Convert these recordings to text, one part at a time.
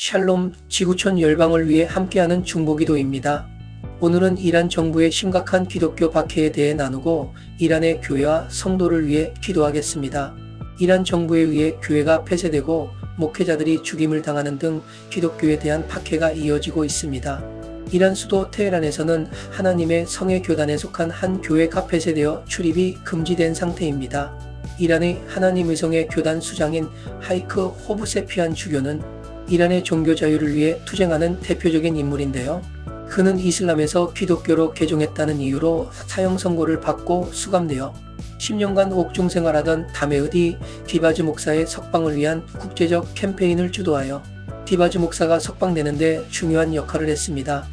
샬롬 지구촌 열방을 위해 함께하는 중보기도입니다. 오늘은 이란 정부의 심각한 기독교 박해에 대해 나누고 이란의 교회와 성도를 위해 기도하겠습니다. 이란 정부에 의해 교회가 폐쇄되고 목회자들이 죽임을 당하는 등 기독교에 대한 박해가 이어지고 있습니다. 이란 수도 테헤란에서는 하나님의 성의 교단에 속한 한 교회가 폐쇄되어 출입이 금지된 상태입니다. 이란의 하나님의 성의 교단 수장인 하이크 호브세피안 주교는 이란의 종교 자유를 위해 투쟁하는 대표적인 인물인데요. 그는 이슬람에서 기독교로 개종했다는 이유로 사형 선고를 받고 수감되어 10년간 옥중 생활하던 다메으디 디바즈 목사의 석방을 위한 국제적 캠페인을 주도하여 디바즈 목사가 석방되는데 중요한 역할을 했습니다.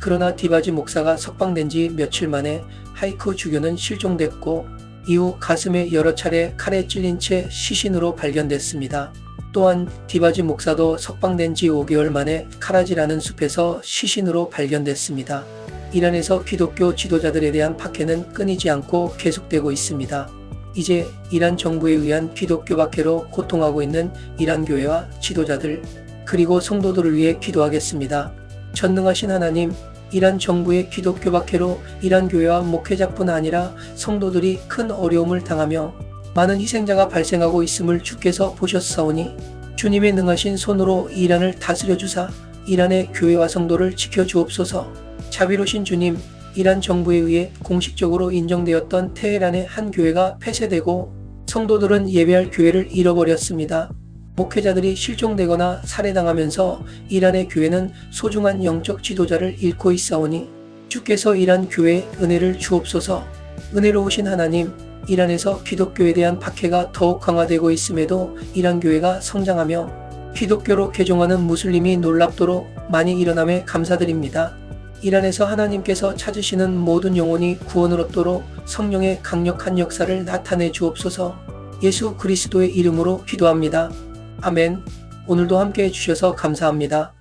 그러나 디바즈 목사가 석방된 지 며칠 만에 하이크 주교는 실종됐고 이후 가슴에 여러 차례 칼에 찔린 채 시신으로 발견됐습니다. 또한 디바지 목사도 석방된 지 5개월 만에 카라지라는 숲에서 시신으로 발견됐습니다. 이란에서 기독교 지도자들에 대한 박해는 끊이지 않고 계속되고 있습니다. 이제 이란 정부에 의한 기독교 박해로 고통하고 있는 이란 교회와 지도자들 그리고 성도들을 위해 기도하겠습니다. 전능하신 하나님, 이란 정부의 기독교 박해로 이란 교회와 목회자뿐 아니라 성도들이 큰 어려움을 당하며 많은 희생자가 발생하고 있음을 주께서 보셨사오니 주님의 능하신 손으로 이란을 다스려 주사 이란의 교회와 성도를 지켜 주옵소서. 자비로신 주님, 이란 정부에 의해 공식적으로 인정되었던 테헤란의 한 교회가 폐쇄되고 성도들은 예배할 교회를 잃어버렸습니다. 목회자들이 실종되거나 살해당하면서 이란의 교회는 소중한 영적 지도자를 잃고 있사오니 주께서 이란 교회에 은혜를 주옵소서. 은혜로우신 하나님, 이란에서 기독교에 대한 박해가 더욱 강화되고 있음에도 이란 교회가 성장하며 기독교로 개종하는 무슬림이 놀랍도록 많이 일어남에 감사드립니다. 이란에서 하나님께서 찾으시는 모든 영혼이 구원을 얻도록 성령의 강력한 역사를 나타내 주옵소서 예수 그리스도의 이름으로 기도합니다. 아멘. 오늘도 함께 해주셔서 감사합니다.